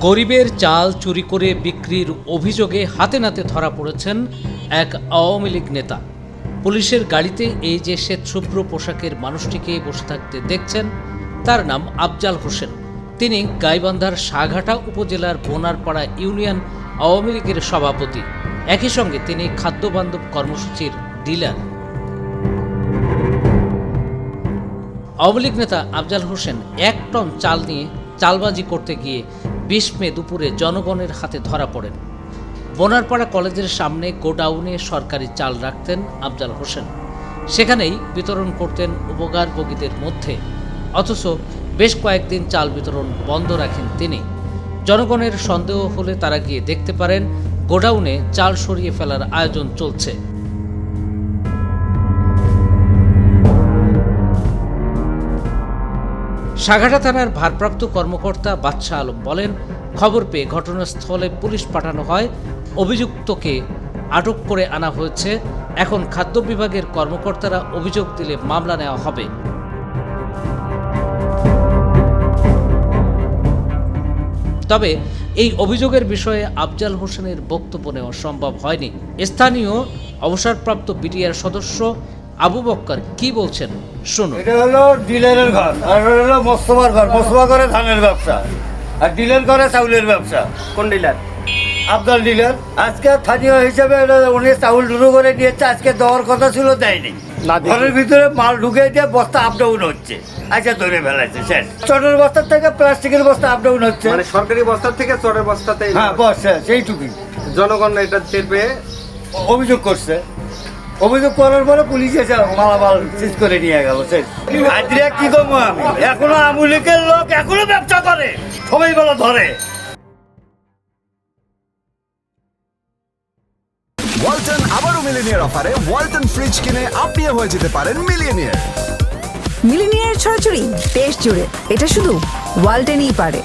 গরিবের চাল চুরি করে বিক্রির অভিযোগে হাতে নাতে ধরা পড়েছেন এক আওয়ামী লীগ নেতা। পুলিশের গাড়িতে এই যে শ্বেতশুভ্র পোশাকের মানুষটিকে বসে থাকতে দেখছেন, তার নাম আফজাল হোসেন। তিনি গাইবান্ধার সাঘাটা উপজেলার বোনারপাড়া ইউনিয়ন আওয়ামী লীগের সভাপতি। একই সঙ্গে তিনি খাদ্যবান্ধব কর্মসূচির ডিলার। আওয়ামী লীগ নেতা আফজাল হোসেন এক টন চাল নিয়ে চালবাজি করতে গিয়ে বিশ মে দুপুরে জনগণের হাতে ধরা পড়েন। বোনারপাড়া কলেজের সামনে গোডাউনে সরকারি চাল রাখতেন আফজাল হোসেন। সেখানেই বিতরণ করতেন উপকারভোগীদের মধ্যে। অথচ বেশ কয়েকদিন চাল বিতরণ বন্ধ রাখেন তিনি। জনগণের সন্দেহ হলে তারা গিয়ে দেখতে পারেন, গোডাউনে চাল সরিয়ে ফেলার আয়োজন চলছে। সাঘাটা থানার ভারপ্রাপ্ত কর্মকর্তা বাদশাহ আলম বলেন, খবর পেয়ে ঘটনাস্থলে পুলিশ পাঠানো হয়। অভিযুক্তকে আটক করে আনা হয়েছে। এখন খাদ্য বিভাগের কর্মকর্তারা অভিযোগ দিলে মামলা নেওয়া হবে। তবে এই অভিযোগের বিষয়ে আফজাল হোসেনের বক্তব্য নেওয়া সম্ভব হয়নি। স্থানীয় অবসরপ্রাপ্ত বিটিআর সদস্য আবু বক্কর কি বলছেন? শুনুন। এটা হলো ডিলারের ঘর আর হলো মোস্তফার ঘর। মোস্তফা করে ধানের ব্যবসা আর ডিলার করে চাউলের ব্যবসা। কোন ডিলার? আবদাল ডিলার। আজকে স্থানীয় হিসেবে এটা উনি চাউল ঢুকু করে নিয়েছে আজকে দেওয়ার কথা ছিল দেয়নি। না ঘরের ভিতরে মাল ঢুকে দিয়ে বস্তা আপ ডাউন হচ্ছে। আচ্ছা ধরে ফেলাইছে শেষ। চটের বস্তার থেকে প্লাস্টিকের বস্তা আপ ডাউন হচ্ছে। মানে সরকারি বস্তা থেকে চরের বস্তাতে হ্যাঁ বস শেষ, সেইটুকুই। জনগণ এটা টের পেয়ে অভিযোগ করছে। অভিযোগ করার পরে পুলিশ এসে মালামাল সিজ করে নিয়ে গেল আজকে কি কম আমি? এখনও আমুলিকের লোক এখনও ব্যবসা করে সবাই বলো ধরে। ওয়ালটন আবারও মিলিনিয়ার অফারে ওয়ালটন ফ্রিজ কিনে আপনিও হয়ে যেতে পারেন মিলিয়নিয়ার। মিলিনিয়ার ছড়াছড়ি দেশ জুড়ে। এটা শুধু ওয়ালটেনই পারে।